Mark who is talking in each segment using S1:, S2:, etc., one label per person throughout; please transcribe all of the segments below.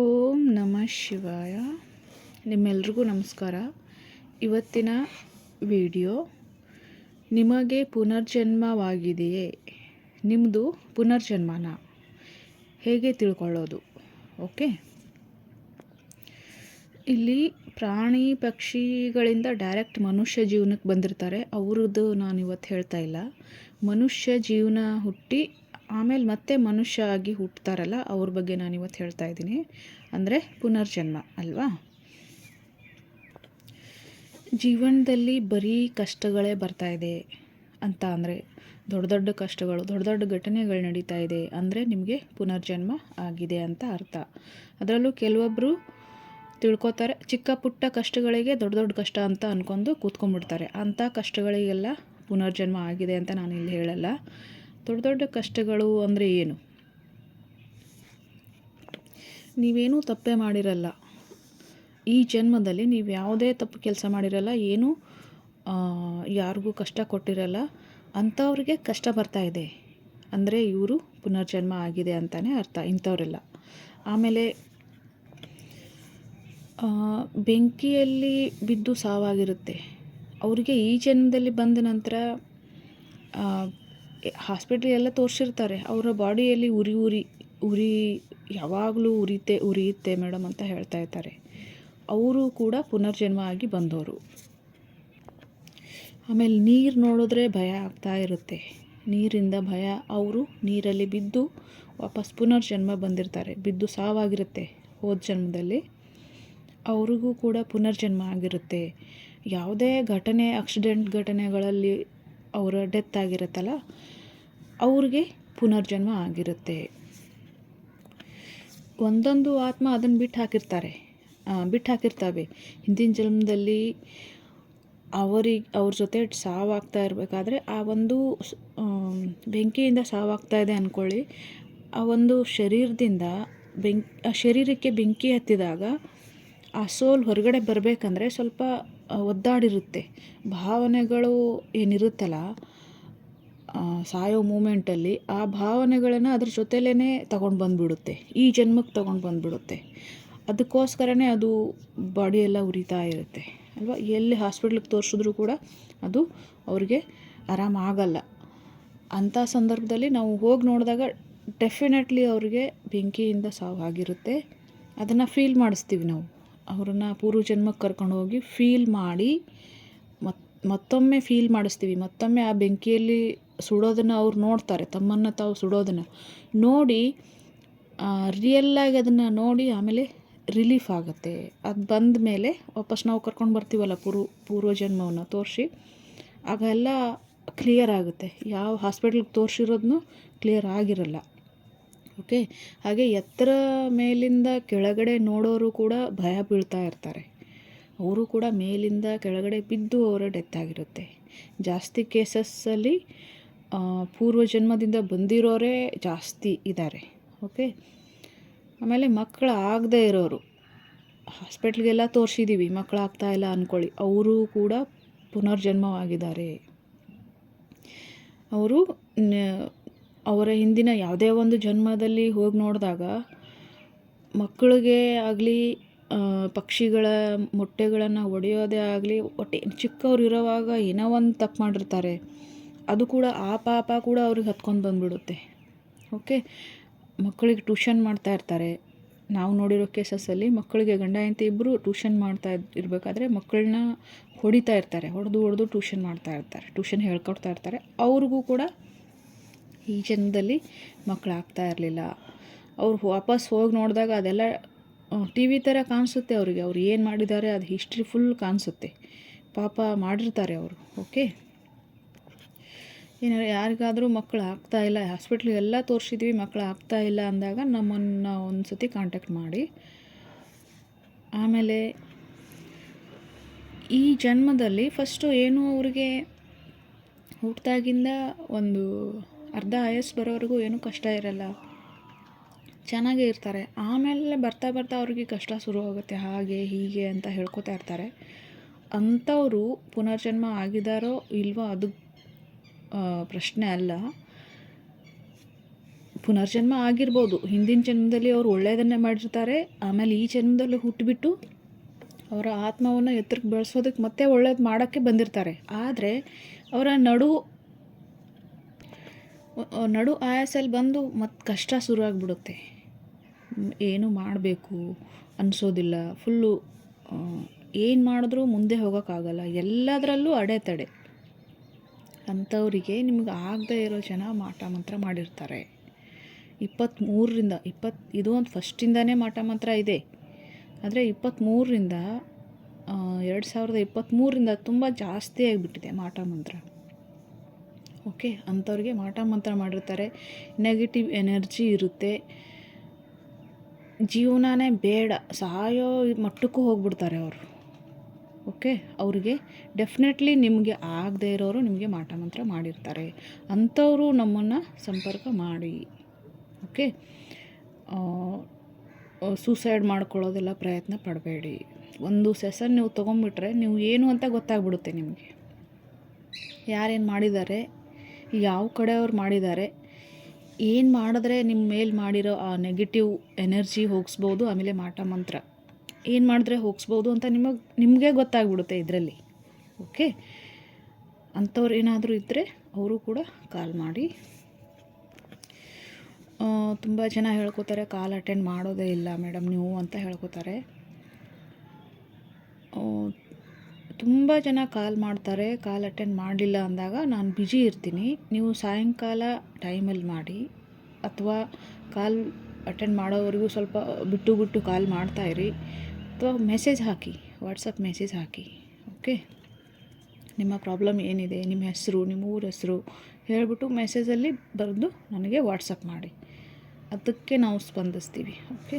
S1: ಓಂ ನಮಃ ಶಿವಾಯ. ನಿಮ್ಮೆಲ್ರಿಗೂ ನಮಸ್ಕಾರ. ಇವತ್ತಿನ ವಿಡಿಯೋ ನಿಮಗೆ ಪುನರ್ಜನ್ಮವಾಗಿದೆಯೇ? ನಿಮ್ಮದು ಪುನರ್ಜನ್ಮನ ಹೇಗೆ ತಿಳ್ಕೊಳ್ಳೋದು? ಓಕೆ? ಇಲ್ಲಿ ಪ್ರಾಣಿ ಪಕ್ಷಿಗಳಿಂದ ಡೈರೆಕ್ಟ್ ಮನುಷ್ಯ ಜೀವನಕ್ಕೆ ಬಂದಿರ್ತಾರೆ. ಅವ್ರದ್ದು ನಾನು ಇವತ್ತು ಹೇಳ್ತಾ ಇಲ್ಲ. ಮನುಷ್ಯ ಜೀವನ ಹುಟ್ಟಿ ಆಮೇಲೆ ಮತ್ತೆ ಮನುಷ್ಯ ಆಗಿ ಹುಟ್ಟುತ್ತಾರಲ್ಲ ಅವ್ರ ಬಗ್ಗೆ ನಾನು ಇವತ್ತು ಹೇಳ್ತಾ ಇದ್ದೀನಿ. ಅಂದರೆ ಪುನರ್ಜನ್ಮ, ಅಲ್ವಾ? ಜೀವನದಲ್ಲಿ ಬರೀ ಕಷ್ಟಗಳೇ ಬರ್ತಾ ಇದೆ ಅಂತ ಅಂದರೆ ದೊಡ್ಡ ದೊಡ್ಡ ಕಷ್ಟಗಳು, ದೊಡ್ಡ ದೊಡ್ಡ ಘಟನೆಗಳು ನಡೀತಾ ಇದೆ ಅಂದರೆ ನಿಮಗೆ ಪುನರ್ಜನ್ಮ ಆಗಿದೆ ಅಂತ ಅರ್ಥ. ಅದರಲ್ಲೂ ಕೆಲವೊಬ್ಬರು ತಿಳ್ಕೊತಾರೆ, ಚಿಕ್ಕ ಪುಟ್ಟ ಕಷ್ಟಗಳಿಗೆ ದೊಡ್ಡ ದೊಡ್ಡ ಕಷ್ಟ ಅಂತ ಅಂದ್ಕೊಂಡು ಕೂತ್ಕೊಂಡ್ಬಿಡ್ತಾರೆ. ಅಂಥ ಕಷ್ಟಗಳಿಗೆಲ್ಲ ಪುನರ್ಜನ್ಮ ಆಗಿದೆ ಅಂತ ನಾನು ಇಲ್ಲಿ ಹೇಳಲ್ಲ. ದೊಡ್ಡ ದೊಡ್ಡ ಕಷ್ಟಗಳು ಅಂದರೆ ಏನು? ನೀವೇನೂ ತಪ್ಪೇ ಮಾಡಿರಲ್ಲ. ಈ ಜನ್ಮದಲ್ಲಿ ನೀವು ಯಾವುದೇ ತಪ್ಪು ಕೆಲಸ ಮಾಡಿರಲ್ಲ, ಏನೂ ಯಾರಿಗೂ ಕಷ್ಟ ಕೊಟ್ಟಿರಲ್ಲ, ಅಂಥವ್ರಿಗೆ ಕಷ್ಟ ಬರ್ತಾ ಇದೆ. ಅಂದರೆ ಇವರು ಪುನರ್ಜನ್ಮ ಆಗಿದೆ ಅಂತಲೇ ಅರ್ಥ, ಇಂಥವರೆಲ್ಲ. ಆಮೇಲೆ ಬೆಂಕಿಯಲ್ಲಿ ಬಿದ್ದು ಸಾವಾಗಿರುತ್ತೆ. ಅವರಿಗೆ ಈ ಜನ್ಮದಲ್ಲಿ ಬಂದ ನಂತರ ಹಾಸ್ಪಿಟ್ಲಿಗೆಲ್ಲ ತೋರಿಸಿರ್ತಾರೆ. ಅವರ ಬಾಡಿಯಲ್ಲಿ ಉರಿ ಉರಿ ಉರಿ ಯಾವಾಗಲೂ ಉರಿತೆ, ಉರಿಯುತ್ತೆ ಮೇಡಮ್ ಅಂತ ಹೇಳ್ತಾ ಇರ್ತಾರೆ ಅವರು ಕೂಡ ಪುನರ್ಜನ್ಮ ಆಗಿ ಬಂದವರು. ಆಮೇಲೆ ನೀರು ನೋಡಿದ್ರೆ ಭಯ ಆಗ್ತಾ ಇರುತ್ತೆ. ನೀರಿಂದ ಭಯ, ಅವರು ನೀರಲ್ಲಿ ಬಿದ್ದು ವಾಪಸ್ ಪುನರ್ಜನ್ಮ ಬಂದಿರ್ತಾರೆ. ಬಿದ್ದು ಸಾವಾಗಿರುತ್ತೆ ಹೋದ ಜನ್ಮದಲ್ಲಿ. ಅವ್ರಿಗೂ ಕೂಡ ಪುನರ್ಜನ್ಮ ಆಗಿರುತ್ತೆ. ಯಾವುದೇ ಘಟನೆ ಆಕ್ಸಿಡೆಂಟ್ ಘಟನೆಗಳಲ್ಲಿ ಅವರ ಡೆತ್ ಆಗಿರುತ್ತಲ್ಲ, ಅವ್ರಿಗೆ ಪುನರ್ಜನ್ಮ ಆಗಿರುತ್ತೆ. ಒಂದೊಂದು ಆತ್ಮ ಅದನ್ನು ಬಿಟ್ಟು ಹಾಕಿರ್ತಾರೆ. ಬಿಟ್ಟು ಹಾಕಿರ್ತವೆ. ಹಿಂದಿನ ಜನ್ಮದಲ್ಲಿ ಅವರಿಗೆ, ಅವ್ರ ಜೊತೆ ಸಾವಾಗ್ತಾ ಇರಬೇಕಾದ್ರೆ ಆ ಒಂದು ಬೆಂಕಿಯಿಂದ ಸಾವಾಗ್ತಾ ಇದೆ ಅಂದ್ಕೊಳ್ಳಿ ಆ ಒಂದು ಶರೀರದಿಂದ ಬೆಂಕಿ, ಆ ಶರೀರಕ್ಕೆ ಬೆಂಕಿ ಹತ್ತಿದಾಗ ಆ ಸೋಲ್ ಹೊರಗಡೆ ಬರಬೇಕಂದ್ರೆ ಸ್ವಲ್ಪ ಒದ್ದಾಡಿರುತ್ತೆ. ಭಾವನೆಗಳು ಏನಿರುತ್ತಲ್ಲ ಸಾಯೋ ಮೂಮೆಂಟಲ್ಲಿ ಆ ಭಾವನೆಗಳನ್ನು ಅದ್ರ ಜೊತೆಲೇ ತಗೊಂಡು ಬಂದುಬಿಡುತ್ತೆ. ಈ ಜನ್ಮಕ್ಕೆ ತಗೊಂಡು ಬಂದುಬಿಡುತ್ತೆ. ಅದಕ್ಕೋಸ್ಕರನೇ ಅದು ಬಾಡಿಯೆಲ್ಲ ಉರಿತಾ ಇರುತ್ತೆ. ಅಲ್ವಾ? ಎಲ್ಲಿ ಹಾಸ್ಪಿಟ್ಲಿಗೆ ತೋರಿಸಿದ್ರು ಕೂಡ ಅದು ಅವ್ರಿಗೆ ಆರಾಮಾಗಲ್ಲ ಅಂಥ ಸಂದರ್ಭದಲ್ಲಿ ನಾವು ಹೋಗಿ ನೋಡಿದಾಗ ಡೆಫಿನೆಟ್ಲಿ ಅವ್ರಿಗೆ ಬೆಂಕಿಯಿಂದ ಸಾವು ಆಗಿರುತ್ತೆ. ಅದನ್ನು ಫೀಲ್ ಮಾಡಿಸ್ತೀವಿ ನಾವು. ಅವ್ರನ್ನ ಪೂರ್ವ ಜನ್ಮಕ್ಕೆ ಕರ್ಕೊಂಡು ಹೋಗಿ ಫೀಲ್ ಮಾಡಿ, ಮತ್, ಮತ್ತೊಮ್ಮೆ ಫೀಲ್ ಮಾಡಿಸ್ತೀವಿ. ಮತ್ತೊಮ್ಮೆ ಆ ಬೆಂಕಿಯಲ್ಲಿ ಸುಡೋದನ್ನು ಅವ್ರು ನೋಡ್ತಾರೆ, ತಮ್ಮನ್ನು ತಾವು ಸುಡೋದನ್ನು. ನೋಡಿ ರಿಯಲ್ಲಾಗಿ ಅದನ್ನು ನೋಡಿ ಆಮೇಲೆ ರಿಲೀಫ್ ಆಗುತ್ತೆ. ಅದು ಬಂದ ಮೇಲೆ ವಾಪಸ್ ನಾವು ಕರ್ಕೊಂಡು ಬರ್ತೀವಲ್ಲ ಪೂರ್ವ ಪೂರ್ವ ಜನ್ಮವನ್ನು ತೋರಿಸಿ, ಆಗ ಎಲ್ಲ ಕ್ಲಿಯರ್ ಆಗುತ್ತೆ. ಯಾವ ಹಾಸ್ಪಿಟ್ಲಿಗೆ ತೋರಿಸಿರೋದನ್ನು ಕ್ಲಿಯರ್ ಆಗಿರಲ್ಲ. ಓಕೆ? ಹಾಗೆ ಎತ್ತರ ಮೇಲಿಂದ ಕೆಳಗಡೆ ನೋಡೋರು ಕೂಡ ಭಯ ಬೀಳ್ತಾ ಇರ್ತಾರೆ. ಅವರು ಕೂಡ ಮೇಲಿಂದ ಕೆಳಗಡೆ ಬಿದ್ದು ಅವರ ಡೆತ್ ಆಗಿರುತ್ತೆ. ಜಾಸ್ತಿ ಕೇಸಸ್ಸಲ್ಲಿ ಪೂರ್ವ ಜನ್ಮದಿಂದ ಬಂದಿರೋರೇ ಜಾಸ್ತಿ ಇದ್ದಾರೆ ಓಕೆ? ಆಮೇಲೆ ಮಕ್ಕಳು ಆಗದೇ ಇರೋರು. ಹಾಸ್ಪಿಟ್ಲ್ಗೆಲ್ಲ ತೋರಿಸಿದ್ದೀವಿ ಮಕ್ಕಳು ಆಗ್ತಾ ಇಲ್ಲ ಅಂದ್ಕೊಳ್ಳಿ ಅವರು ಕೂಡ ಪುನರ್ಜನ್ಮವಾಗಿದ್ದಾರೆ. ಅವರು ಅವರ ಹಿಂದಿನ ಯಾವುದೇ ಒಂದು ಜನ್ಮದಲ್ಲಿ ಹೋಗಿ ನೋಡಿದಾಗ ಮಕ್ಕಳಿಗೆ ಆಗಲಿ ಪಕ್ಷಿಗಳ ಮೊಟ್ಟೆಗಳನ್ನು ಒಡೆಯೋದೇ ಆಗಲಿ, ಒಟ್ಟೆ ಚಿಕ್ಕವ್ರು ಇರೋವಾಗ ಏನೋ ಒಂದು ತಪ್ಪು ಮಾಡಿರ್ತಾರೆ. ಅದು ಕೂಡ ಆ ಪಾಪ ಕೂಡ ಅವ್ರಿಗೆ ಹತ್ಕೊಂಡು ಬಂದುಬಿಡುತ್ತೆ. ಓಕೆ? ಮಕ್ಕಳಿಗೆ ಟ್ಯೂಷನ್ ಮಾಡ್ತಾ ಇರ್ತಾರೆ. ನಾವು ನೋಡಿರೋ ಕೇಸಸ್ಸಲ್ಲಿ ಮಕ್ಕಳಿಗೆ ಗಂಡ, ಹೆಂಡತಿ ಇಬ್ಬರು ಟ್ಯೂಷನ್ ಮಾಡ್ತಾ ಇರಬೇಕಾದ್ರೆ ಮಕ್ಕಳನ್ನ ಹೊಡಿತಾ ಇರ್ತಾರೆ. ಹೊಡೆದು ಹೊಡೆದು ಟ್ಯೂಷನ್ ಮಾಡ್ತಾ ಇರ್ತಾರೆ. ಟ್ಯೂಷನ್ ಹೇಳ್ಕೊಡ್ತಾ ಇರ್ತಾರೆ. ಅವ್ರಿಗೂ ಕೂಡ ಈ ಜನ್ಮದಲ್ಲಿ ಮಕ್ಕಳಾಗ್ತಾ ಇರಲಿಲ್ಲ. ಅವ್ರು ವಾಪಸ್ ಹೋಗಿ ನೋಡಿದಾಗ ಅದೆಲ್ಲ ಟಿ ವಿ ಥರ ಕಾಣಿಸುತ್ತೆ ಅವರಿಗೆ. ಅವ್ರು ಏನು ಮಾಡಿದ್ದಾರೆ, ಅದು ಹಿಸ್ಟ್ರಿ ಫುಲ್ ಕಾಣಿಸುತ್ತೆ. ಪಾಪ ಮಾಡಿರ್ತಾರೆ ಅವರು ಓಕೆ ಏನಾರು ಯಾರಿಗಾದರೂ ಮಕ್ಕಳು ಆಗ್ತಾ ಇಲ್ಲ ಹಾಸ್ಪಿಟ್ಲಿಗೆಲ್ಲ ತೋರಿಸಿದ್ವಿ, ಮಕ್ಕಳು ಆಗ್ತಾ ಇಲ್ಲ ಅಂದಾಗ ನಮ್ಮನ್ನು ಒಂದು ಸತಿ ಕಾಂಟ್ಯಾಕ್ಟ್ ಮಾಡಿ. ಆಮೇಲೆ ಈ ಜನ್ಮದಲ್ಲಿ ಫಸ್ಟು ಏನು ಅವರಿಗೆ ಹುಟ್ಟಿದಾಗಿಂದ ಒಂದು ಅರ್ಧ ಆಯಸ್ಸು ಬರೋವರೆಗೂ ಏನೂ ಕಷ್ಟ ಇರಲ್ಲ. ಚೆನ್ನಾಗೇ ಇರ್ತಾರೆ. ಆಮೇಲೆ ಬರ್ತಾ ಬರ್ತಾ ಅವ್ರಿಗೆ ಕಷ್ಟ ಶುರು ಆಗುತ್ತೆ. ಹಾಗೆ, ಹೀಗೆ ಅಂತ ಹೇಳ್ಕೊತಾ ಇರ್ತಾರೆ. ಅಂಥವರು ಪುನರ್ಜನ್ಮ ಆಗಿದ್ದಾರೋ ಇಲ್ವೋ ಅದು ಪ್ರಶ್ನೆ ಅಲ್ಲ. ಪುನರ್ಜನ್ಮ ಆಗಿರ್ಬೋದು. ಹಿಂದಿನ ಜನ್ಮದಲ್ಲಿ ಅವರು ಒಳ್ಳೆಯದನ್ನೇ ಮಾಡಿರ್ತಾರೆ. ಆಮೇಲೆ ಈ ಜನ್ಮದಲ್ಲಿ ಹುಟ್ಟುಬಿಟ್ಟು ಅವರ ಆತ್ಮವನ್ನು ಎತ್ತರಕ್ಕೆ ಬೆಳೆಸೋದಕ್ಕೆ ಮತ್ತೆ ಒಳ್ಳೇದು ಮಾಡೋಕ್ಕೆ ಬಂದಿರ್ತಾರೆ. ಆದರೆ, ಅವರ ನಡು ನಡು ಆಯಾಸಲ್ಲಿ ಬಂದು ಮತ್ತೆ ಕಷ್ಟ ಶುರುವಾಗ್ಬಿಡುತ್ತೆ ಏನು ಮಾಡಬೇಕು ಅನಿಸೋದಿಲ್ಲ. ಫುಲ್ಲು ಏನು ಮಾಡಿದ್ರೂ ಮುಂದೆ ಹೋಗೋಕ್ಕಾಗಲ್ಲ. ಎಲ್ಲದರಲ್ಲೂ ಅಡೆತಡೆ ಅಂಥವರಿಗೆ ನಿಮ್ಗೆ ಆಗದೇ ಇರೋ ಜನ ಮಾಟ ಮಂತ್ರ ಮಾಡಿರ್ತಾರೆ. ಇಪ್ಪತ್ತ್ಮೂರರಿಂದ ಇಪ್ಪತ್ತು ಇದು ಒಂದು ಫಸ್ಟಿಂದನೇ ಮಾಟ ಮಂತ್ರ ಇದೆ. ಆದರೆ ಇಪ್ಪತ್ತ್ಮೂರರಿಂದ ಎರಡು ಸಾವಿರದ ಇಪ್ಪತ್ತ್ಮೂರರಿಂದ ತುಂಬ ಜಾಸ್ತಿ ಆಗಿಬಿಟ್ಟಿದೆ ಮಾಟ ಮಂತ್ರ. ಓಕೆ, ಅಂಥವ್ರಿಗೆ ಮಾಟ ಮಂತ್ರ ಮಾಡಿರ್ತಾರೆ. ನೆಗೆಟಿವ್ ಎನರ್ಜಿ ಇರುತ್ತೆ. ಜೀವನನೇ ಬೇಡ, ಸಾಯೋ ಮಟ್ಟಕ್ಕೂ ಹೋಗ್ಬಿಡ್ತಾರೆ ಅವರು. ಓಕೆ, ಅವರಿಗೆ ಡೆಫಿನೆಟ್ಲಿ ನಿಮಗೆ ಆಗದೇ ಇರೋರು ನಿಮಗೆ ಮಾಟ ಮಂತ್ರ ಮಾಡಿರ್ತಾರೆ. ಅಂಥವರು ನಮ್ಮನ್ನು ಸಂಪರ್ಕ ಮಾಡಿ. ಓಕೆ ಸೂಸೈಡ್ ಮಾಡ್ಕೊಳ್ಳೋದೆಲ್ಲ ಪ್ರಯತ್ನ ಪಡಬೇಡಿ. ಒಂದು ಸೆಸನ್ ನೀವು ತೊಗೊಂಬಿಟ್ರೆ ನೀವು ಏನು ಅಂತ ಗೊತ್ತಾಗ್ಬಿಡುತ್ತೆ ನಿಮಗೆ. ಯಾರೇನು ಮಾಡಿದ್ದಾರೆ? ಯಾವ ಕಡೆಯವ್ರು ಮಾಡಿದ್ದಾರೆ, ಏನು ಮಾಡಿದ್ರೆ ನಿಮ್ಮ ಮೇಲೆ ಮಾಡಿರೋ ಆ ನೆಗೆಟಿವ್ ಎನರ್ಜಿ ಹೋಗಿಸ್ಬೋದು, ಆಮೇಲೆ ಮಾಟ ಮಂತ್ರ. ಏನು ಮಾಡಿದ್ರೆ ಹೋಗಿಸ್ಬೋದು ಅಂತ ನಿಮಗೆ ನಿಮಗೆ ಗೊತ್ತಾಗ್ಬಿಡುತ್ತೆ ಇದರಲ್ಲಿ, ಓಕೆ? ಅಂಥವ್ರು ಏನಾದರೂ ಇದ್ದರೆ ಅವರು ಕೂಡ ಕಾಲ್ ಮಾಡಿ. ತುಂಬ ಜನ ಹೇಳ್ಕೊತಾರೆ, ಕಾಲ್ ಅಟೆಂಡ್ ಮಾಡೋದೇ ಇಲ್ಲ ಮೇಡಮ್, ನೀವು ಅಂತ ಹೇಳ್ಕೊತಾರೆ. ತುಂಬ ಜನ ಕಾಲ್ ಮಾಡ್ತಾರೆ, ಕಾಲ್ ಅಟೆಂಡ್ ಮಾಡಲಿಲ್ಲ ಅಂದಾಗ ನಾನು ಬಿಜಿ ಇರ್ತೀನಿ. ನೀವು ಸಾಯಂಕಾಲ ಟೈಮಲ್ಲಿ ಮಾಡಿ, ಅಥವಾ ಕಾಲ್ ಅಟೆಂಡ್ ಮಾಡೋವರೆಗೂ ಸ್ವಲ್ಪ ಬಿಟ್ಟು ಬಿಟ್ಟು ಕಾಲ್ ಮಾಡ್ತಾಯಿರಿ ಅಥವಾ ಮೆಸೇಜ್ ಹಾಕಿ ವಾಟ್ಸಪ್ ಮೆಸೇಜ್ ಹಾಕಿ ಓಕೆ ನಿಮ್ಮ ಪ್ರಾಬ್ಲಮ್ ಏನಿದೆ, ನಿಮ್ಮ ಹೆಸರು, ನಿಮ್ಮ ಊರ ಹೆಸರು ಹೇಳಿಬಿಟ್ಟು ಮೆಸೇಜಲ್ಲಿ ಬರೆದು ನನಗೆ ವಾಟ್ಸಪ್ ಮಾಡಿ. ಅದಕ್ಕೆ ನಾವು ಸ್ಪಂದಿಸ್ತೀವಿ ಓಕೆ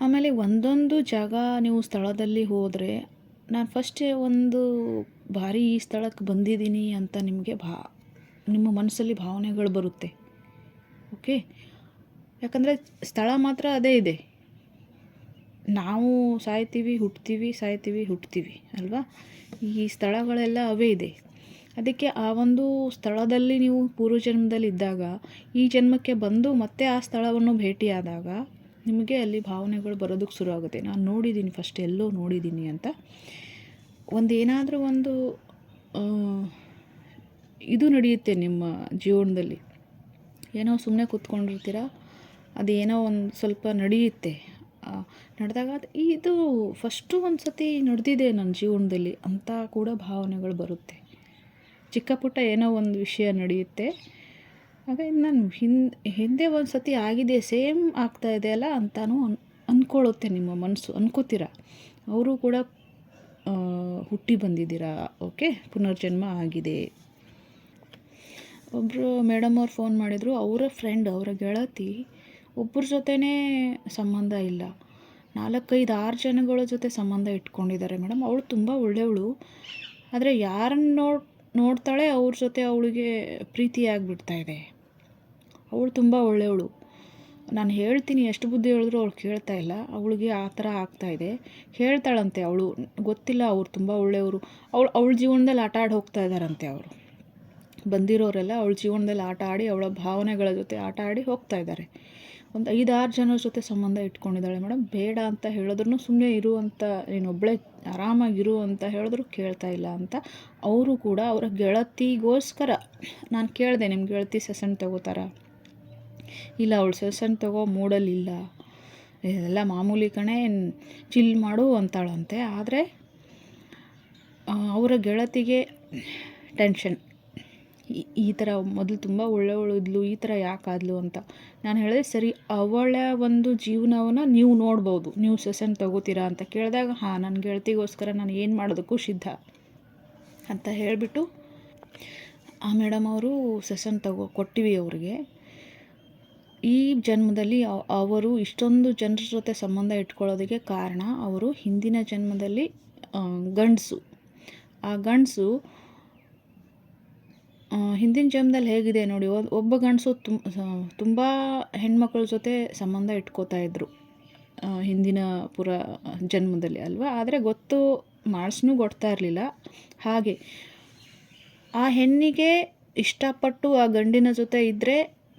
S1: ಆಮೇಲೆ ಒಂದೊಂದು ಜಾಗ ನೀವು ಸ್ಥಳದಲ್ಲಿ ಹೋದರೆ, ನಾನು ಫಸ್ಟೇ ಒಂದು ಬಾರಿ ಈ ಸ್ಥಳಕ್ಕೆ ಬಂದಿದ್ದೀನಿ ಅಂತ ನಿಮಗೆ ಭಾ, ನಿಮ್ಮ ಮನಸ್ಸಲ್ಲಿ ಭಾವನೆಗಳು ಬರುತ್ತೆ. ಓಕೆ ಯಾಕಂದರೆ ಸ್ಥಳ ಮಾತ್ರ ಅದೇ ಇದೆ. ನಾವು ಸಾಯ್ತೀವಿ, ಹುಟ್ತೀವಿ ಸಾಯ್ತೀವಿ, ಹುಟ್ತೀವಿ, ಅಲ್ವಾ? ಈ ಸ್ಥಳಗಳೆಲ್ಲ ಅವೇ ಇದೆ. ಅದಕ್ಕೆ ಆ ಒಂದು ಸ್ಥಳದಲ್ಲಿ ನೀವು ಪೂರ್ವ ಜನ್ಮದಲ್ಲಿ ಇದ್ದಾಗ ಈ ಜನ್ಮಕ್ಕೆ ಬಂದು ಮತ್ತೆ ಆ ಸ್ಥಳವನ್ನು ಭೇಟಿಯಾದಾಗ ನಿಮಗೆ ಅಲ್ಲಿ ಭಾವನೆಗಳು ಬರೋದಕ್ಕೆ ಶುರು ಆಗುತ್ತೆ ನಾನು ನೋಡಿದ್ದೀನಿ ಫಸ್ಟ್ ಎಲ್ಲೋ ನೋಡಿದ್ದೀನಿ ಅಂತ. ಒಂದು ಏನಾದರೂ ಒಂದು ಇದು ನಡೆಯುತ್ತೆ ನಿಮ್ಮ ಜೀವನದಲ್ಲಿ. ಏನೋ ಸುಮ್ಮನೆ ಕೂತ್ಕೊಂಡಿರ್ತೀರ? ಏನೋ ಒಂದು ಸ್ವಲ್ಪ ನಡೆಯುತ್ತೆ. ನಡೆದಾಗ ಅದು ಇದು ಫಸ್ಟು ಒಂದು ಸತಿ ನಡೆದಿದೆ ನನ್ನ ಜೀವನದಲ್ಲಿ ಅಂತ ಕೂಡ ಭಾವನೆಗಳು ಬರುತ್ತೆ. ಚಿಕ್ಕ ಪುಟ್ಟ ಏನೋ ಒಂದು ವಿಷಯ ನಡೆಯುತ್ತೆ. ಆಗ ನಾನು ಹಿಂದೆ ಹಿಂದೆ ಒಂದು ಸತಿ ಆಗಿದೆ, ಸೇಮ್ ಆಗ್ತಾ ಇದೆ ಅಲ್ಲ ಅಂತಾನು ಅನ್ ಅಂದ್ಕೊಳ್ಳುತ್ತೆ ನಿಮ್ಮ ಮನಸ್ಸು, ಅನ್ಕೋತೀರ. ಅವರು ಕೂಡ ಹುಟ್ಟಿ ಬಂದಿದ್ದೀರಾ, ಓಕೆ? ಪುನರ್ಜನ್ಮ ಆಗಿದೆ. ಒಬ್ಬರು ಮೇಡಮ್ ಅವ್ರು ಫೋನ್ ಮಾಡಿದರು, ಅವರ ಫ್ರೆಂಡ್ ಅವರ ಗೆಳತಿ ಒಬ್ಬರ ಜೊತೆನೇ ಸಂಬಂಧ ಇಲ್ಲ. ನಾಲ್ಕೈದು ಆರು ಜನಗಳ ಜೊತೆ ಸಂಬಂಧ ಇಟ್ಕೊಂಡಿದ್ದಾರೆ ಮೇಡಮ್ ಅವಳು ತುಂಬ ಒಳ್ಳೆಯವಳು ಆದರೆ ಯಾರನ್ನು ನೋಡ್, ನೋಡ್ತಾಳೆ, ಅವ್ರ ಜೊತೆ ಅವಳಿಗೆ ಪ್ರೀತಿ ಇದೆ. ಅವಳು ತುಂಬ ಒಳ್ಳೆಯವಳು. ನಾನು ಹೇಳ್ತೀನಿ ಎಷ್ಟು ಬುದ್ಧಿ ಹೇಳಿದ್ರು ಅವಳು ಕೇಳ್ತಾ ಇಲ್ಲ. ಅವಳಿಗೆ ಆ ಥರ ಆಗ್ತಾಯಿದೆ ಹೇಳ್ತಾಳಂತೆ ಅವಳು. ಗೊತ್ತಿಲ್ಲ, ಅವ್ರು ತುಂಬ ಒಳ್ಳೆಯವರು. ಅವಳು, ಅವಳ ಜೀವನದಲ್ಲಿ ಆಟ ಆಡಿ ಹೋಗ್ತಾ ಇದ್ದಾರಂತೆ ಅವರು. ಬಂದಿರೋರೆಲ್ಲ ಅವಳ ಜೀವನದಲ್ಲಿ ಆಟ ಆಡಿ, ಅವಳ ಭಾವನೆಗಳ ಜೊತೆ ಆಟ ಆಡಿ ಹೋಗ್ತಾ ಇದ್ದಾರೆ. ಒಂದು ಐದಾರು ಜನರ ಜೊತೆ ಸಂಬಂಧ ಇಟ್ಕೊಂಡಿದ್ದಾಳೆ ಮೇಡಮ್. ಬೇಡ ಅಂತ ಹೇಳಿದ್ರು ಸುಮ್ಮನೆ ಇರು ಅಂತ ನೀನೊಬ್ಬಳೇ ಆರಾಮಾಗಿರು ಅಂತ ಹೇಳಿದ್ರು ಕೇಳ್ತಾ ಇಲ್ಲ ಅಂತ ಅವರು ಕೂಡ ಅವರ ಗೆಳತಿಗೋಸ್ಕರ. ನಾನು ಕೇಳಿದೆ ನಿಮ್ಮ ಗೆಳತಿ ಸೆಸನ್ ತಗೋತಾರ? ಇಲ್ಲ, ಅವಳು ಸೆಸನ್ ತಗೋ ಮೂಡಲ್ಲಿಲ್ಲ ಇದೆಲ್ಲ ಮಾಮೂಲಿ ಕಣೆ ಚಿಲ್ ಮಾಡು ಅಂತಾಳಂತೆ. ಆದರೆ ಅವರ ಗೆಳತಿಗೆ ಟೆನ್ಷನ್ ಈ ಥರ ಮೊದಲು ತುಂಬ ಒಳ್ಳೆ ಒಳ್ಳಿದ್ಲು ಈ ಥರ ಯಾಕಾದ್ಲು ಅಂತ. ನಾನು ಹೇಳಿದೆ, ಸರಿ, ಅವಳ ಒಂದು ಜೀವನವನ್ನು ನೀವು ನೋಡ್ಬೋದು. ನೀವು ಸೆಸನ್ ತಗೋತೀರಾ? ಅಂತ ಕೇಳಿದಾಗ, ಹಾಂ ನನ್ನ ಗೆಳತಿಗೋಸ್ಕರ ನಾನು ಏನು ಮಾಡೋದಕ್ಕೂ ಸಿದ್ಧ. ಅಂತ ಹೇಳಿಬಿಟ್ಟು, ಆ, ಮೇಡಮ್, ಅವರು ಸೆಸನ್ ತಗೋ, ಕೊಟ್ಟಿವಿ ಅವ್ರಿಗೆ. ಈ ಜನ್ಮದಲ್ಲಿ ಅವರು ಇಷ್ಟೊಂದು ಜನರ ಜೊತೆ ಸಂಬಂಧ ಇಟ್ಕೊಳ್ಳೋದಕ್ಕೆ ಕಾರಣ ಅವರು ಹಿಂದಿನ ಜನ್ಮದಲ್ಲಿ ಗಂಡಸು. ಆ ಗಂಡಸು ಹಿಂದಿನ ಜನ್ಮದಲ್ಲಿ ಹೇಗಿದೆ ನೋಡಿ ಒಬ್ಬ ಗಂಡಸು ತುಂಬ ಹೆಣ್ಮಕ್ಳ ಜೊತೆ ಸಂಬಂಧ ಇಟ್ಕೋತಾ ಇದ್ದರು ಹಿಂದಿನ ಪುರ ಜನ್ಮದಲ್ಲಿ ಅಲ್ವಾ? ಆದರೆ ಗೊತ್ತು ಮಾಡಿಸ್ನೂ ಕೊಡ್ತಾ ಇರಲಿಲ್ಲ. ಹಾಗೆ, ಆ ಹೆಣ್ಣಿಗೆ ಇಷ್ಟಪಟ್ಟು ಆ ಗಂಡಿನ ಜೊತೆ ಇದ್ದರೆ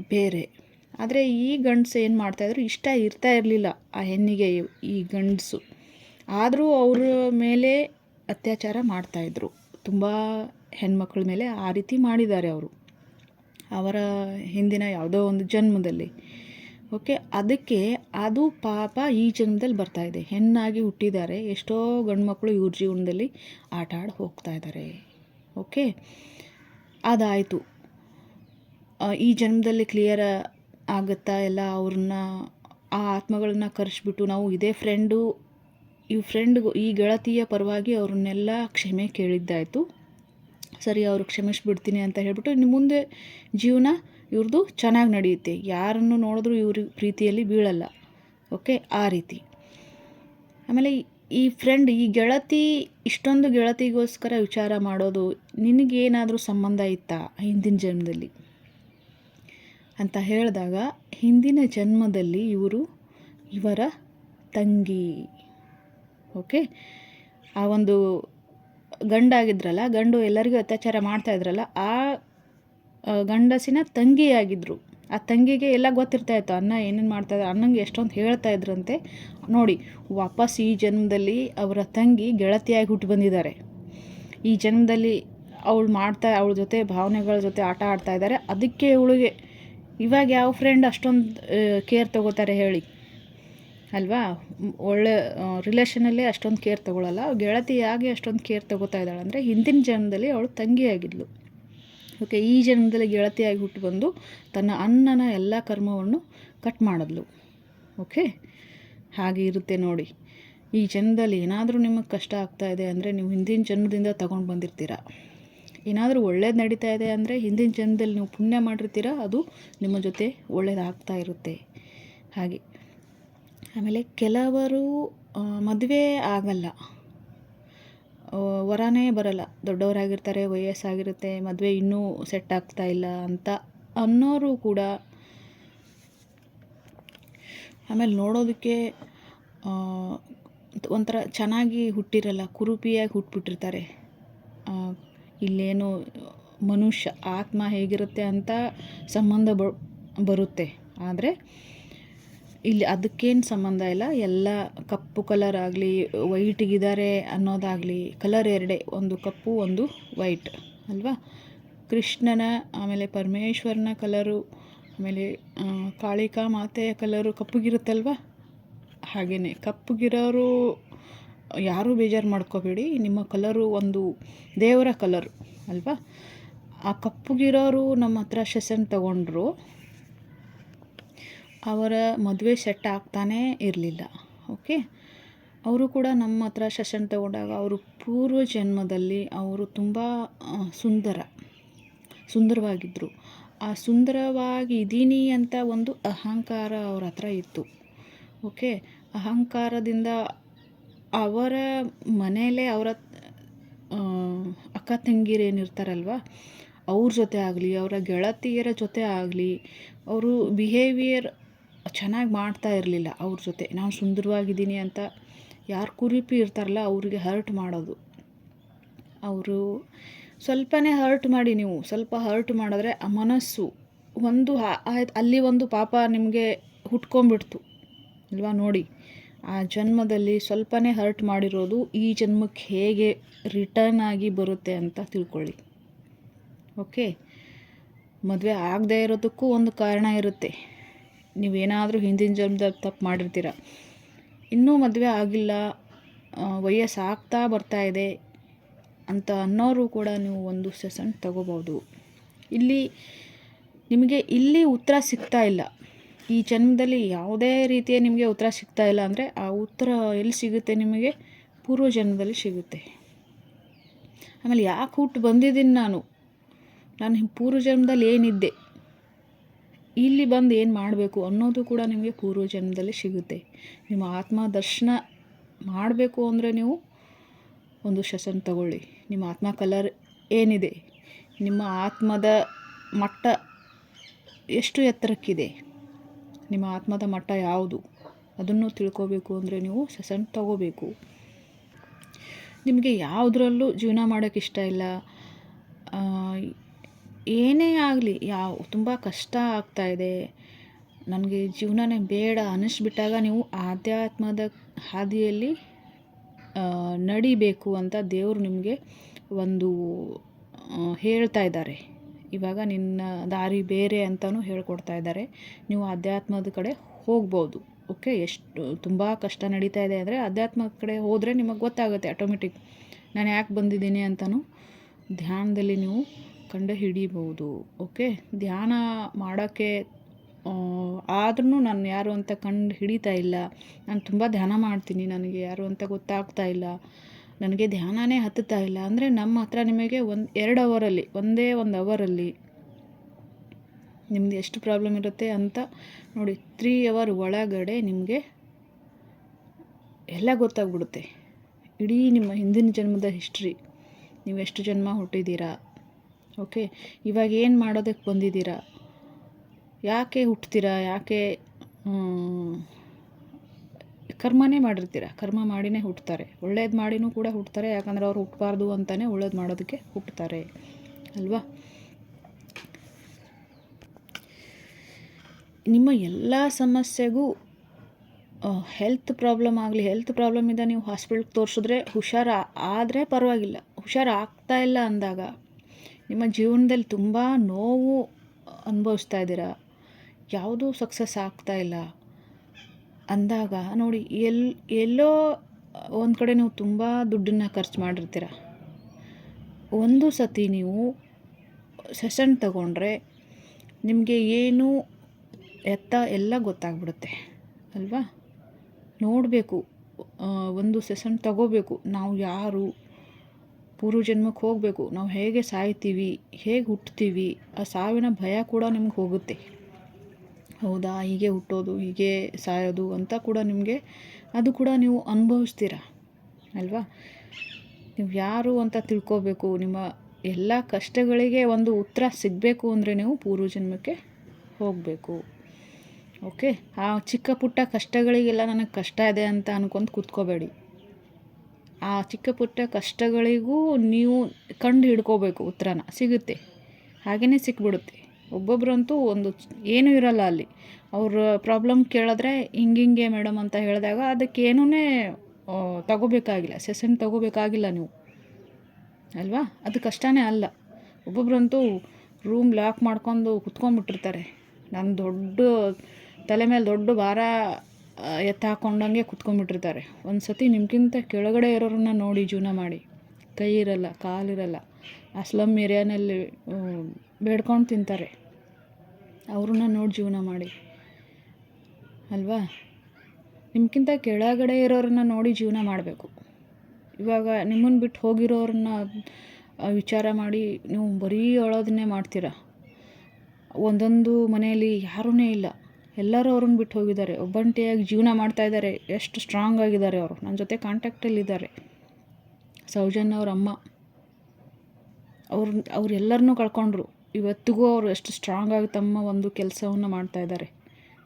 S1: ಬೇರೆ. ಆದರೆ ಈ ಗಂಡಸು ಏನು ಮಾಡ್ತಾಯಿದ್ರು ಇಷ್ಟ ಇರ್ತಾ ಇರಲಿಲ್ಲ ಆ ಹೆಣ್ಣಿಗೆ ಈ- ಗಂಡಸು. ಆದರೂ ಅವರ ಮೇಲೆ ಅತ್ಯಾಚಾರ ಮಾಡ್ತಾಯಿದ್ರು ತುಂಬ ಹೆಣ್ಮಕ್ಳ ಮೇಲೆ ಆ ರೀತಿ ಮಾಡಿದ್ದಾರೆ ಅವರು. ಅವರ ಹಿಂದಿನ ಯಾವುದೋ ಒಂದು ಜನ್ಮದಲ್ಲಿ. ಓಕೆ, ಅದಕ್ಕೆ ಅದು ಪಾಪ ಈ ಜನ್ಮದಲ್ಲಿ ಬರ್ತಾಯಿದೆ ಹೆಣ್ಣಾಗಿ ಹುಟ್ಟಿದ್ದಾರೆ. ಎಷ್ಟೋ ಗಂಡುಮಕ್ಳು ಇವ್ರ ಜೀವನದಲ್ಲಿ ಆಟ ಆಡಿ ಹೋಗ್ತಾ ಇದ್ದಾರೆ ಓಕೆ, ಅದಾಯಿತು. ಈ ಜನ್ಮದಲ್ಲಿ ಕ್ಲಿಯರ್ ಆಗುತ್ತಾ? ಎಲ್ಲ ಅವ್ರನ್ನ, ಆ ಆತ್ಮಗಳನ್ನ ಕರೆಸ್ಬಿಟ್ಟು ನಾವು ಇದೇ ಫ್ರೆಂಡು ಈ ಫ್ರೆಂಡ್ಗೂ ಈ ಗೆಳತಿಯ ಪರವಾಗಿ ಅವ್ರನ್ನೆಲ್ಲ ಕ್ಷಮೆ ಕೇಳಿದ್ದಾಯಿತು. ಸರಿ, ಅವರು ಕ್ಷಮಿಸ್ಬಿಡ್ತೀನಿ ಅಂತ ಹೇಳಿಬಿಟ್ಟು ಇನ್ನು ಮುಂದೆ ಜೀವನ ಇವ್ರದ್ದು ಚೆನ್ನಾಗಿ ನಡೆಯುತ್ತೆ. ಯಾರನ್ನು ನೋಡಿದ್ರೂ ಇವ್ರ ಪ್ರೀತಿಯಲ್ಲಿ ಬೀಳಲ್ಲ. ಓಕೆ? ಆ ರೀತಿ. ಆಮೇಲೆ ಈ- ಈ ಫ್ರೆಂಡ್ ಈ ಗೆಳತಿ, ಇಷ್ಟೊಂದು ಗೆಳತಿಗೋಸ್ಕರ ವಿಚಾರ ಮಾಡೋದು ನಿನಗೇನಾದರೂ ಸಂಬಂಧ ಇತ್ತಾ ಹಿಂದಿನ ಜನ್ಮದಲ್ಲಿ? ಅಂತ ಹೇಳಿದಾಗ ಹಿಂದಿನ ಜನ್ಮದಲ್ಲಿ ಇವರು ಇವರ ತಂಗಿ. ಓಕೆ? ಆ ಒಂದು ಗಂಡಾಗಿದ್ರಲ್ಲ ಗಂಡು ಎಲ್ಲರಿಗೂ ಅತ್ಯಾಚಾರ ಮಾಡ್ತಾ ಇದ್ರಲ್ಲ, ಆ ಗಂಡಸಿನ ತಂಗಿಯಾಗಿದ್ದರು ಆ ತಂಗಿಗೆ ಎಲ್ಲ ಗೊತ್ತಿರ್ತಾ ಇತ್ತು ಅನ್ನ ಏನೇನು ಮಾಡ್ತಾ ಇದ್ದಾರೆ ಅನ್ನಂಗೆ ಎಷ್ಟೊಂದು ಹೇಳ್ತಾ ಇದ್ರಂತೆ. ನೋಡಿ, ವಾಪಸ್ ಈ ಜನ್ಮದಲ್ಲಿ ಅವರ ತಂಗಿ ಗೆಳತಿಯಾಗಿ ಹುಟ್ಟು ಬಂದಿದ್ದಾರೆ. ಈ ಜನ್ಮದಲ್ಲಿ ಅವಳು ಮಾಡ್ತಾ, ಅವಳ ಜೊತೆ, ಭಾವನೆಗಳ ಜೊತೆ ಆಟ ಆಡ್ತಾ ಇದ್ದಾರೆ. ಅದಕ್ಕೆ ಇವಳಿಗೆ ಇವಾಗ ಯಾವ ಫ್ರೆಂಡ್ ಅಷ್ಟೊಂದು ಕೇರ್ ತಗೋತಾರೆ ಹೇಳಿ. ಅಲ್ವಾ? ಒಳ್ಳೆ ರಿಲೇಷನಲ್ಲೇ ಅಷ್ಟೊಂದು ಕೇರ್ ತಗೊಳ್ಳಲ್ಲ ಗೆಳತಿ ಯಾಕೆ ಅಷ್ಟೊಂದು ಕೇರ್ ತಗೋತಾ ಇದ್ದಾಳೆ. ಅಂದರೆ ಹಿಂದಿನ ಜನ್ಮದಲ್ಲಿ ಅವಳು ತಂಗಿಯಾಗಿದ್ಲು. ಓಕೆ ಈ ಜನ್ಮದಲ್ಲಿ ಗೆಳತಿಯಾಗಿ ಹುಟ್ಟು ಬಂದು ತನ್ನ ಅಣ್ಣನ ಎಲ್ಲ ಕರ್ಮವನ್ನು ಕಟ್ ಮಾಡಿದ್ಲು. ಓಕೆ ಹಾಗೆ ಇರುತ್ತೆ ನೋಡಿ. ಈ ಜನ್ಮದಲ್ಲಿ ಏನಾದರೂ ನಿಮಗೆ ಕಷ್ಟ ಆಗ್ತಾ ಇದೆ ಅಂದರೆ ನೀವು ಹಿಂದಿನ ಜನ್ಮದಿಂದ ತಗೊಂಡು ಬಂದಿರ್ತೀರ. ಏನಾದರೂ ಒಳ್ಳೇದು ನಡೀತಾ ಇದೆ ಅಂದರೆ ಹಿಂದಿನ ಜನ್ಮದಲ್ಲಿ ನೀವು ಪುಣ್ಯ ಮಾಡಿರ್ತೀರ, ಅದು ನಿಮ್ಮ ಜೊತೆ ಒಳ್ಳೇದಾಗ್ತಾ ಇರುತ್ತೆ. ಹಾಗೆ. ಆಮೇಲೆ ಕೆಲವರು ಮದುವೆ ಆಗಲ್ಲ. ವರನೇ ಬರಲ್ಲ. ದೊಡ್ಡವರಾಗಿರ್ತಾರೆ, ವಯಸ್ಸಾಗಿರುತ್ತೆ, ಮದುವೆ ಇನ್ನೂ ಸೆಟ್ ಆಗ್ತಾ ಇಲ್ಲ ಅಂತ ಅನ್ನೋರು ಕೂಡ ಆಮೇಲೆ ನೋಡೋದಕ್ಕೆ ಒಂಥರ ಚೆನ್ನಾಗಿ ಹುಟ್ಟಿರಲ್ಲ, ಕುರುಪಿಯಾಗಿ ಹುಟ್ಬಿಟ್ಟಿರ್ತಾರೆ. ಇಲ್ಲೇನು ಮನುಷ್ಯ ಆತ್ಮ ಹೇಗಿರುತ್ತೆ ಅಂತ ಸಂಬಂಧ ಬರುತ್ತೆ. ಆದರೆ ಇಲ್ಲಿ ಅದಕ್ಕೇನು ಸಂಬಂಧ ಇಲ್ಲ. ಎಲ್ಲ ಕಪ್ಪು ಕಲರ್ ಆಗಲಿ ವೈಟಿಗಿದ್ದಾರೆ ಅನ್ನೋದಾಗಲಿ ಕಲರ್ ಎರಡೇ, ಒಂದು ಕಪ್ಪು, ಒಂದು ವೈಟ್ ಅಲ್ವಾ? ಕೃಷ್ಣನ, ಆಮೇಲೆ ಪರಮೇಶ್ವರನ ಕಲರು ಆಮೇಲೆ ಕಾಳಿಕಾ ಮಾತೆಯ ಕಲರು ಕಪ್ಪಗಿರುತ್ತಲ್ವ? ಹಾಗೆಯೇ ಕಪ್ಪಗಿರೋರು ಯಾರೂ ಬೇಜಾರು ಮಾಡ್ಕೋಬೇಡಿ. ನಿಮ್ಮ ಕಲರು ಒಂದು ದೇವರ ಕಲರ್, ಅಲ್ವಾ? ಆ ಕಪ್ಪುಗಿರೋರು ನಮ್ಮ ಹತ್ರ ಸೆಸನ್ ತಗೊಂಡ್ರು. ಅವರ ಮದುವೆ ಸೆಟ್ ಆಗ್ತಾನೇ ಇರಲಿಲ್ಲ, ಓಕೆ? ಅವರು ಕೂಡ ನಮ್ಮ ಹತ್ರ ಸೆಷನ್ ತಗೊಂಡಾಗ ಅವರು ಪೂರ್ವ ಜನ್ಮದಲ್ಲಿ ಅವರು ತುಂಬ ಸುಂದರ ಸುಂದರವಾಗಿದ್ದರು ಆ ಸುಂದರವಾಗಿ ಇದ್ದೀನಿ ಅಂತ ಒಂದು ಅಹಂಕಾರ ಅವ್ರ ಹತ್ರ ಇತ್ತು, ಓಕೆ? ಅಹಂಕಾರದಿಂದ ಅವರ ಮನೆಯಲ್ಲೇ ಅವರ ಅಕ್ಕ ತಂಗಿರೇನಿರ್ತಾರಲ್ವ ಅವ್ರ ಜೊತೆ ಆಗಲಿ, ಅವರ ಗೆಳತಿಯರ ಜೊತೆ ಆಗಲಿ, ಅವರು ಬಿಹೇವಿಯರ್ ಚೆನ್ನಾಗಿ ಮಾಡ್ತಾ ಇರಲಿಲ್ಲ ಅವ್ರ ಜೊತೆ. ನಾನು ಸುಂದರವಾಗಿದ್ದೀನಿ ಅಂತ ಯಾರು ಕುರಿಪಿ ಇರ್ತಾರಲ್ಲ ಅವರಿಗೆ ಹರ್ಟ್ ಮಾಡೋದು. ಅವರು ಸ್ವಲ್ಪನೇ ಹರ್ಟ್ ಮಾಡಿ ನೀವು, ಸ್ವಲ್ಪ ಹರ್ಟ್ ಮಾಡಿದ್ರೆ ಆ ಮನಸ್ಸು ಒಂದು ಆಯ್ತು ಅಲ್ಲಿ ಒಂದು ಪಾಪ ನಿಮಗೆ ಹುಟ್ಕೊಂಬಿಡ್ತು ಅಲ್ವಾ ನೋಡಿ. ಆ ಜನ್ಮದಲ್ಲಿ ಸ್ವಲ್ಪನೇ ಹರ್ಟ್ ಮಾಡಿರೋದು ಈ ಜನ್ಮಕ್ಕೆ ಹೇಗೆ ರಿಟರ್ನ್ ಆಗಿ ಬರುತ್ತೆ ಅಂತ ತಿಳ್ಕೊಳ್ಳಿ. ಓಕೆ ಮದುವೆ ಆಗದೇ ಇರೋದಕ್ಕೂ ಒಂದು ಕಾರಣ ಇರುತ್ತೆ. ನೀವೇನಾದರೂ ಹಿಂದಿನ ಜನ್ಮದಲ್ಲಿ ತಪ್ಪು ಮಾಡಿರ್ತೀರ? ಇನ್ನೂ ಮದುವೆ ಆಗಿಲ್ಲ ವಯಸ್ಸಾಗ್ತಾ ಬರ್ತಾ ಇದೆ ಅಂತ ಅನ್ನೋರು ಕೂಡ ನೀವು ಒಂದು ಸೆಷನ್ ತಗೋಬೋದು ಇಲ್ಲಿ ನಿಮಗೆ ಇಲ್ಲಿ ಉತ್ತರ ಸಿಗ್ತಾ ಇಲ್ಲ. ಈ ಜನ್ಮದಲ್ಲಿ ಯಾವುದೇ ರೀತಿಯ ನಿಮಗೆ ಉತ್ತರ ಸಿಗ್ತಾ ಇಲ್ಲ ಅಂದರೆ ಆ ಉತ್ತರ ಎಲ್ಲಿ ಸಿಗುತ್ತೆ ನಿಮಗೆ? ಪೂರ್ವ ಜನ್ಮದಲ್ಲಿ ಸಿಗುತ್ತೆ. ಆಮೇಲೆ ಯಾಕೆ ಹುಟ್ಟು ಬಂದಿದ್ದೀನಿ ನಾನು? ನಾನು ಪೂರ್ವ ಜನ್ಮದಲ್ಲಿ ಏನಿದ್ದೆ? ಇಲ್ಲಿ ಬಂದು ಏನು ಮಾಡಬೇಕು ಅನ್ನೋದು ಕೂಡ ನಿಮಗೆ ಪೂರ್ವ ಜನ್ಮದಲ್ಲಿ ಸಿಗುತ್ತೆ. ನಿಮ್ಮ ಆತ್ಮ ದರ್ಶನ ಮಾಡಬೇಕು ಅಂದರೆ ನೀವು ಒಂದು ಸೆಷನ್ ತಗೊಳ್ಳಿ. ನಿಮ್ಮ ಆತ್ಮ ಕಲರ್ ಏನಿದೆ? ನಿಮ್ಮ ಆತ್ಮದ ಮಟ್ಟ ಎಷ್ಟು ಎತ್ತರಕ್ಕಿದೆ? ನಿಮ್ಮ ಆತ್ಮದ ಮಟ್ಟ ಯಾವುದು? ಅದನ್ನು ತಿಳ್ಕೋಬೇಕು ಅಂದರೆ ನೀವು ಸೆಸನ್ ತಗೋಬೇಕು. ನಿಮಗೆ ಯಾವುದರಲ್ಲೂ ಜೀವನ ಮಾಡೋಕ್ಕೆ ಇಷ್ಟ ಇಲ್ಲ. ಏನೇ ಆಗಲಿ, ಯಾವ, ತುಂಬ ಕಷ್ಟ ಆಗ್ತಾ ಇದೆ. ನನಗೆ ಜೀವನನೇ ಬೇಡ ಅನಿಸ್ಬಿಟ್ಟಾಗ ನೀವು ಆಧ್ಯಾತ್ಮದ ಹಾದಿಯಲ್ಲಿ ನಡಿಬೇಕು ಅಂತ ದೇವರು ನಿಮಗೆ ಒಂದು ಹೇಳ್ತಾ ಇದ್ದಾರೆ. ಇವಾಗ ನಿನ್ನ ದಾರಿ ಬೇರೆ ಅಂತಲೂ ಹೇಳ್ಕೊಡ್ತಾ ಇದ್ದಾರೆ. ನೀವು ಅಧ್ಯಾತ್ಮದ ಕಡೆ ಹೋಗ್ಬೋದು. ಓಕೆ? ಎಷ್ಟು ತುಂಬ ಕಷ್ಟ ನಡೀತಾ ಇದೆ ಅಂದರೆ ಅಧ್ಯಾತ್ಮದ ಕಡೆ ಹೋದರೆ ನಿಮಗೆ ಗೊತ್ತಾಗುತ್ತೆ ಆಟೋಮೆಟಿಕ್ ನಾನು ಯಾಕೆ ಬಂದಿದ್ದೀನಿ ಅಂತಲೂ ಧ್ಯಾನದಲ್ಲಿ ನೀವು ಕಂಡು ಹಿಡಿಬೋದು ಓಕೆ? ಧ್ಯಾನ ಮಾಡೋಕ್ಕೆ ಆದ್ರೂ ನಾನು ಯಾರು ಅಂತ ಕಂಡು ಹಿಡಿತಾ ಇಲ್ಲ. ನಾನು ತುಂಬ ಧ್ಯಾನ ಮಾಡ್ತೀನಿ ನನಗೆ, ಯಾರು ಅಂತ ಗೊತ್ತಾಗ್ತಾ ಇಲ್ಲ. ನನಗೆ ಧ್ಯಾನನೇ ಹತ್ತುತ್ತಾ ಇಲ್ಲ. ಅಂದರೆ ನಮ್ಮ ಹತ್ರ ನಿಮಗೆ ಒಂದು ಎರಡು ಅವರಲ್ಲಿ, ಒಂದೇ ಒಂದು ಅವರಲ್ಲಿ ನಿಮ್ದು ಎಷ್ಟು ಪ್ರಾಬ್ಲಮ್ ಇರುತ್ತೆ ಅಂತ ನೋಡಿ ತ್ರೀ ಅವರ್ ಒಳಗಡೆ ನಿಮಗೆ ಎಲ್ಲ ಗೊತ್ತಾಗ್ಬಿಡುತ್ತೆ. ಇಡೀ ನಿಮ್ಮ ಹಿಂದಿನ ಜನ್ಮದ ಹಿಸ್ಟ್ರಿ ನೀವು ಎಷ್ಟು ಜನ್ಮ ಹುಟ್ಟಿದ್ದೀರಾ? ಓಕೆ ಇವಾಗ ಏನು ಮಾಡೋದಕ್ಕೆ ಬಂದಿದ್ದೀರಾ? ಯಾಕೆ ಹುಟ್ತೀರಾ? ಯಾಕೆ ಕರ್ಮನೇ ಮಾಡಿರ್ತೀರ. ಕರ್ಮ ಮಾಡಿನೇ ಹುಟ್ತಾರೆ. ಒಳ್ಳೇದು ಮಾಡಿನೂ ಕೂಡ ಹುಟ್ತಾರೆ. ಯಾಕಂದ್ರೆ ಅವ್ರು ಹುಟ್ಟಬಾರ್ದು ಅಂತಲೇ ಒಳ್ಳೇದು ಮಾಡೋದಕ್ಕೆ ಹುಟ್ಟುತ್ತಾರೆ ಅಲ್ವಾ? ನಿಮ್ಮ ಎಲ್ಲ ಸಮಸ್ಯೆಗೂ ಹೆಲ್ತ್ ಪ್ರಾಬ್ಲಮ್ ಆಗಲಿ ಹೆಲ್ತ್ ಪ್ರಾಬ್ಲಮ್ ಇದ್ದ ನೀವು ಹಾಸ್ಪಿಟ್ಲ್ಗೆ ತೋರಿಸಿದ್ರೆ ಹುಷಾರು ಆದರೆ ಪರವಾಗಿಲ್ಲ. ಹುಷಾರು ಆಗ್ತಾ ಇಲ್ಲ ಅಂದಾಗ ನಿಮ್ಮ ಜೀವನದಲ್ಲಿ ತುಂಬ ನೋವು ಅನುಭವಿಸ್ತಾ ಇದ್ದೀರಾ? ಯಾವುದೂ ಸಕ್ಸಸ್ ಆಗ್ತಾ ಇಲ್ಲ. ಅಂದಾಗ ನೋಡಿ ಎಲ್, ಎಲ್ಲೋ ಒಂದು ಕಡೆ ನೀವು ತುಂಬ ದುಡ್ಡನ್ನು ಖರ್ಚು ಮಾಡಿರ್ತೀರ. ಒಂದು ಸತಿ ನೀವು ಸೆಷನ್ ತಗೊಂಡ್ರೆ ನಿಮಗೆ ಏನು ಎತ್ತ ಎಲ್ಲ ಗೊತ್ತಾಗ್ಬಿಡುತ್ತೆ, ಅಲ್ವಾ? ನೋಡಬೇಕು ಒಂದು ಸೆಷನ್ ತಗೋಬೇಕು, ನಾವು ಯಾರು? ಪೂರ್ವಜನ್ಮಕ್ಕೆ ಹೋಗಬೇಕು, ನಾವು ಹೇಗೆ ಸಾಯ್ತೀವಿ, ಹೇಗೆ ಹುಟ್ತೀವಿ, ಆ ಸಾವಿನ ಭಯ ಕೂಡ ನಿಮ್ಗೆ ಹೋಗುತ್ತೆ. ಹೌದಾ? ಹೀಗೆ ಹುಟ್ಟೋದು, ಹೀಗೆ ಸಾಯೋದು ಅಂತ ಕೂಡ ನಿಮಗೆ ಅದು ಕೂಡ ನೀವು ಅನುಭವಿಸ್ತೀರ? ಅಲ್ವಾ? ನೀವು ಯಾರು ಅಂತ ತಿಳ್ಕೋಬೇಕು, ನಿಮ್ಮ ಎಲ್ಲ ಕಷ್ಟಗಳಿಗೆ ಒಂದು ಉತ್ತರ ಸಿಗಬೇಕು ಅಂದರೆ ನೀವು ಪೂರ್ವಜನ್ಮಕ್ಕೆ ಹೋಗಬೇಕು. ಓಕೆ? ಆ ಚಿಕ್ಕ ಪುಟ್ಟ ಕಷ್ಟಗಳಿಗೆಲ್ಲ ನನಗೆ ಕಷ್ಟ ಇದೆ ಅಂತ ಅನ್ಕೊಂಡು ಕೂತ್ಕೋಬೇಡಿ. ಆ ಚಿಕ್ಕ ಪುಟ್ಟ ಕಷ್ಟಗಳಿಗೂ ನೀವು ಕಂಡು ಹಿಡ್ಕೋಬೇಕು ಉತ್ತರನ. ಸಿಗುತ್ತೆ. ಹಾಗೆಯೇ ಸಿಕ್ಬಿಡುತ್ತೆ. ಒಬ್ಬೊಬ್ಬರಂತೂ ಒಂದು ಏನೂ ಇರಲ್ಲ ಅಲ್ಲಿ. ಅವ್ರ ಪ್ರಾಬ್ಲಮ್ ಕೇಳಿದ್ರೆ ಹಿಂಗಿಂಗೆ ಮೇಡಮ್ ಅಂತ ಹೇಳಿದಾಗ ಅದಕ್ಕೆ ಏನೂ ತಗೋಬೇಕಾಗಿಲ್ಲ. ಸೆಷನ್ ತಗೋಬೇಕಾಗಿಲ್ಲ ನೀವು. ಅಲ್ವಾ? ಅದು ಕಷ್ಟನೇ ಅಲ್ಲ. ಒಬ್ಬೊಬ್ಬರಂತೂ ರೂಮ್ ಲಾಕ್ ಮಾಡ್ಕೊಂಡು ಕುತ್ಕೊಂಡ್ಬಿಟ್ಟಿರ್ತಾರೆ. ನನ್ನ ದೊಡ್ಡ, ತಲೆ ಮೇಲೆ ದೊಡ್ಡ ಭಾರ ಎತ್ತ ಹಾಕೊಂಡಂಗೆ ಕುತ್ಕೊಂಡ್ಬಿಟ್ಟಿರ್ತಾರೆ. ಒಂದು ಸತಿ ನಿಮ್ಗಿಂತ ಕೆಳಗಡೆ ಇರೋರನ್ನ ನೋಡಿ ಜೀವನ ಮಾಡಿ. ಕೈ ಇರಲ್ಲ ಕಾಲಿರಲ್ಲ ಆ ಸ್ಲಮ್ ಏರಿಯಾನಲ್ಲಿ ಬೇಡ್ಕೊಂಡು ತಿಂತಾರೆ. ಅವ್ರನ್ನ ನೋಡಿ ಜೀವನ ಮಾಡಿ. ಅಲ್ವಾ? ನಿಮ್ಗಿಂತ ಕೆಳಗಡೆ ಇರೋರನ್ನ ನೋಡಿ ಜೀವನ ಮಾಡಬೇಕು. ಇವಾಗ ನಿಮ್ಮನ್ನು ಬಿಟ್ಟು ಹೋಗಿರೋರನ್ನ ವಿಚಾರ ಮಾಡಿ ನೀವು ಬರೀ ಅಳೋದನ್ನೇ ಮಾಡ್ತೀರಾ? ಒಂದೊಂದು ಮನೆಯಲ್ಲಿ ಯಾರೂ ಇಲ್ಲ. ಎಲ್ಲರೂ ಅವ್ರನ್ನ ಬಿಟ್ಟು ಹೋಗಿದ್ದಾರೆ. ಒಬ್ಬಂಟಿಯಾಗಿ ಜೀವನ ಮಾಡ್ತಾ ಇದ್ದಾರೆ. ಎಷ್ಟು ಸ್ಟ್ರಾಂಗ್ ಆಗಿದ್ದಾರೆ ಅವರು. ನನ್ನ ಜೊತೆ ಕಾಂಟ್ಯಾಕ್ಟಲ್ಲಿದ್ದಾರೆ ಸೌಜನ್ಯ ಅವ್ರ ಅಮ್ಮ. ಅವ್ರ ಎಲ್ಲರನ್ನೂ ಕಳ್ಕೊಂಡ್ರು. ಇವತ್ತಿಗೂ ಅವರು ಎಷ್ಟು ಸ್ಟ್ರಾಂಗ್ ಆಗಿ ತಮ್ಮ ಒಂದು ಕೆಲಸವನ್ನು ಮಾಡ್ತಾ ಇದ್ದಾರೆ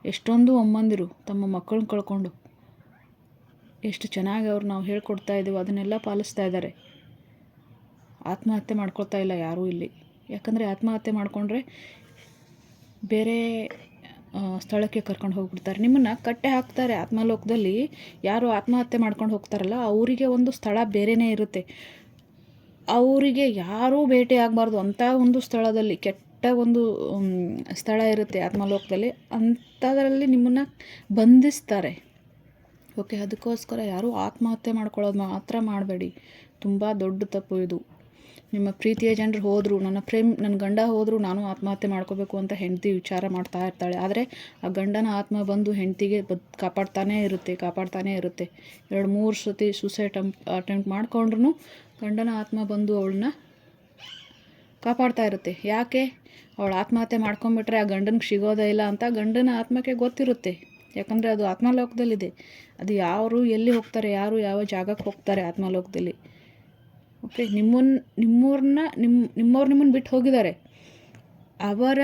S1: ಎಷ್ಟೊಂದು ಅಮ್ಮಂದಿರು ತಮ್ಮ ಮಕ್ಕಳನ್ನ ಕಳ್ಕೊಂಡು ಎಷ್ಟು ಚೆನ್ನಾಗಿ ಅವ್ರು ನಾವು ಹೇಳ್ಕೊಡ್ತಾ ಇದ್ದೀವಿ ಅದನ್ನೆಲ್ಲ ಪಾಲಿಸ್ತಾ ಇದ್ದಾರೆ ಆತ್ಮಹತ್ಯೆ ಮಾಡ್ಕೊಳ್ತಾ ಇಲ್ಲ ಯಾರೂ ಇಲ್ಲಿ. ಯಾಕಂದರೆ ಆತ್ಮಹತ್ಯೆ ಮಾಡಿಕೊಂಡ್ರೆ ಬೇರೆ ಸ್ಥಳಕ್ಕೆ ಕರ್ಕೊಂಡು ಹೋಗ್ಬಿಡ್ತಾರೆ. ನಿಮ್ಮನ್ನು ಕಟ್ಟೆ ಹಾಕ್ತಾರೆ ಆತ್ಮಲೋಕದಲ್ಲಿ. ಯಾರು ಆತ್ಮಹತ್ಯೆ ಮಾಡ್ಕೊಂಡು ಹೋಗ್ತಾರಲ್ಲ, ಅವರಿಗೆ ಒಂದು ಸ್ಥಳ ಬೇರೆಯೇ ಇರುತ್ತೆ. ಅವರಿಗೆ ಯಾರೂ ಭೇಟಿ ಆಗಬಾರ್ದು ಅಂಥ ಒಂದು ಸ್ಥಳದಲ್ಲಿ, ಕೆಟ್ಟ ಒಂದು ಸ್ಥಳ ಇರುತ್ತೆ ಆತ್ಮಲೋಕದಲ್ಲಿ, ಅಂಥದ್ರಲ್ಲಿ ನಿಮ್ಮನ್ನು ಬಂಧಿಸ್ತಾರೆ. ಓಕೆ, ಅದಕ್ಕೋಸ್ಕರ ಯಾರೂ ಆತ್ಮಹತ್ಯೆ ಮಾಡ್ಕೊಳ್ಳೋದು ಮಾತ್ರ ಮಾಡಬೇಡಿ. ತುಂಬ ದೊಡ್ಡ ತಪ್ಪು ಇದು. ನಿಮ್ಮ ಪ್ರೀತಿಯ ಜನರು ಹೋದರು, ನನ್ನ ಪ್ರೇಮ್, ನನ್ನ ಗಂಡ ಹೋದರೂ, ನಾನು ಆತ್ಮಹತ್ಯೆ ಮಾಡ್ಕೋಬೇಕು ಅಂತ ಹೆಂಡತಿ ವಿಚಾರ ಮಾಡ್ತಾ ಇರ್ತಾಳೆ. ಆದರೆ ಆ ಗಂಡನ ಆತ್ಮ ಬಂದು ಹೆಂಡತಿಗೆ ಬದ್, ಕಾಪಾಡ್ತಾನೇ ಇರುತ್ತೆ ಕಾಪಾಡ್ತಾನೇ ಇರುತ್ತೆ. ಎರಡು ಮೂರು ಸತಿ ಸೂಸೈಡ್ ಅಟೆಂಪ್ಟ್ ಮಾಡ್ಕೊಂಡ್ರು ಗಂಡನ ಆತ್ಮ ಬಂದು ಅವಳನ್ನ ಕಾಪಾಡ್ತಾ ಇರುತ್ತೆ. ಯಾಕೆ? ಅವಳು ಆತ್ಮಹತ್ಯೆ ಮಾಡ್ಕೊಂಬಿಟ್ರೆ ಆ ಗಂಡನಿಗೆ ಸಿಗೋದೇ ಇಲ್ಲ ಅಂತ ಗಂಡನ ಆತ್ಮಕ್ಕೆ ಗೊತ್ತಿರುತ್ತೆ. ಯಾಕಂದರೆ ಅದು ಆತ್ಮಲೋಕದಲ್ಲಿದೆ. ಅದು ಯಾರು ಎಲ್ಲಿ ಹೋಗ್ತಾರೆ, ಯಾರು ಯಾವ ಜಾಗಕ್ಕೆ ಹೋಗ್ತಾರೆ ಆತ್ಮಲೋಕದಲ್ಲಿ. ಓಕೆ ನಿಮ್ಮನ್ನ ನಿಮ್ಮವ್ರನ್ನ ನಿಮ್ಮ ನಿಮ್ಮವ್ರು ನಿಮ್ಮನ್ನು ಬಿಟ್ಟು ಹೋಗಿದ್ದಾರೆ. ಅವರ,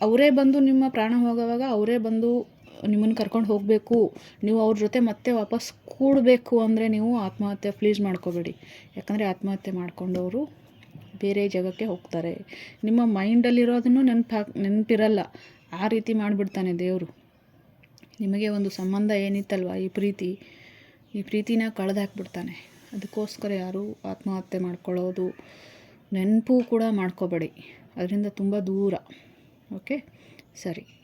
S1: ಅವರೇ ಬಂದು ನಿಮ್ಮ ಪ್ರಾಣ ಹೋಗೋವಾಗ ಅವರೇ ಬಂದು ನಿಮ್ಮನ್ನು ಕರ್ಕೊಂಡು ಹೋಗಬೇಕು. ನೀವು ಅವ್ರ ಜೊತೆ ಮತ್ತೆ ವಾಪಸ್ ಕೂಡಬೇಕು ಅಂದರೆ ನೀವು ಆತ್ಮಹತ್ಯೆ ಪ್ಲೀಸ್ ಮಾಡ್ಕೋಬೇಡಿ. ಯಾಕಂದರೆ ಆತ್ಮಹತ್ಯೆ ಮಾಡ್ಕೊಂಡವರು ಬೇರೆ ಜಾಗಕ್ಕೆ ಹೋಗ್ತಾರೆ. ನಿಮ್ಮ ಮೈಂಡಲ್ಲಿರೋದನ್ನು ನೆನಪು ಹಾಕ್, ನೆನಪಿರಲ್ಲ. ಆ ರೀತಿ ಮಾಡಿಬಿಡ್ತಾನೆ ದೇವರು. ನಿಮಗೆ ಒಂದು ಸಂಬಂಧ ಏನಿತ್ತಲ್ವ? ಈ ಪ್ರೀತಿ. ಈ ಪ್ರೀತಿನ ಕಳೆದು ಹಾಕ್ಬಿಡ್ತಾನೆ ಅದಕ್ಕೋಸ್ಕರ ಯಾರೂ ಆತ್ಮಹತ್ಯೆ ಮಾಡ್ಕೊಳ್ಳೋದು ನೆನಪು ಕೂಡ ಮಾಡ್ಕೋಬೇಡಿ. ಅದರಿಂದ ತುಂಬ ದೂರ. ಓಕೆ ಸರಿ.